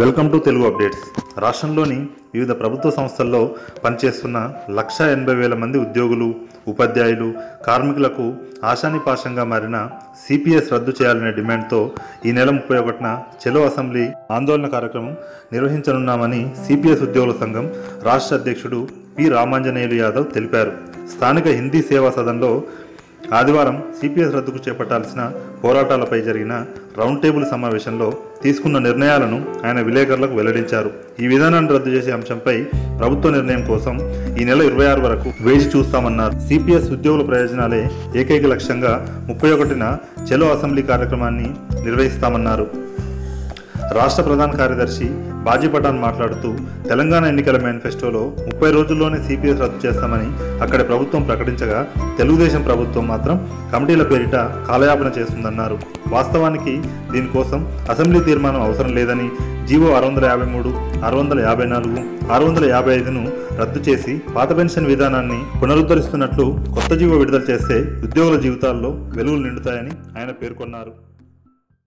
Welcome to Telugu updates. రాష్ట్రంలోని వివిధ ప్రభుత్వ సంస్థల్లో పనిచేస్తున్న లక్ష ఎనభై వేల మంది ఉద్యోగులు ఉపాధ్యాయులు కార్మికులకు ఆశానిపాశంగా మారిన సిపిఎస్ రద్దు చేయాలనే డిమాండ్తో ఈ నెల ముప్పై ఒకటిన చెలో అసెంబ్లీ ఆందోళన కార్యక్రమం నిర్వహించనున్నామని సిపిఎస్ ఉద్యోగుల సంఘం రాష్ట్ర అధ్యక్షుడు పి రామాంజనేయులు యాదవ్ తెలిపారు. స్థానిక హిందీ సేవా సదన్లో ఆదివారం సిపిఎస్ రద్దుకు చేపట్టాల్సిన పోరాటాలపై జరిగిన రౌండ్ టేబుల్ సమావేశంలో తీసుకున్న నిర్ణయాలను ఆయన విలేకరులకు వెల్లడించారు. ఈ విధానాన్ని రద్దు చేసే అంశంపై ప్రభుత్వ నిర్ణయం కోసం ఈ నెల ఇరవై ఆరు వరకు వేచి చూస్తామన్నారు. సిపిఎస్ ఉద్యోగుల ప్రయోజనాలే ఏకైక లక్ష్యంగా ముప్పై ఒకటిన చెలో అసెంబ్లీ కార్యక్రమాన్ని నిర్వహిస్తామన్నారు. రాష్ట్ర ప్రధాన కార్యదర్శి బాజీ పఠాన్ మాట్లాడుతూ తెలంగాణ ఎన్నికల మేనిఫెస్టోలో ముప్పై రోజుల్లోనే సిపిఎస్ రద్దు చేస్తామని అక్కడి ప్రభుత్వం ప్రకటించగా తెలుగుదేశం ప్రభుత్వం మాత్రం కమిటీల పేరిట కాలయాపన చేస్తుందన్నారు. వాస్తవానికి దీనికోసం అసెంబ్లీ తీర్మానం అవసరం లేదని జీవో ఆరు వందల యాభై మూడు ఆరు వందల యాభై నాలుగు ఆరు వందల యాభై ఐదును రద్దు చేసి పాత పెన్షన్ విధానాన్ని పునరుద్ధరిస్తున్నట్లు కొత్త జీవో విడుదల చేస్తే ఉద్యోగుల జీవితాల్లో వెలుగులు నిండుతాయని ఆయన పేర్కొన్నారు.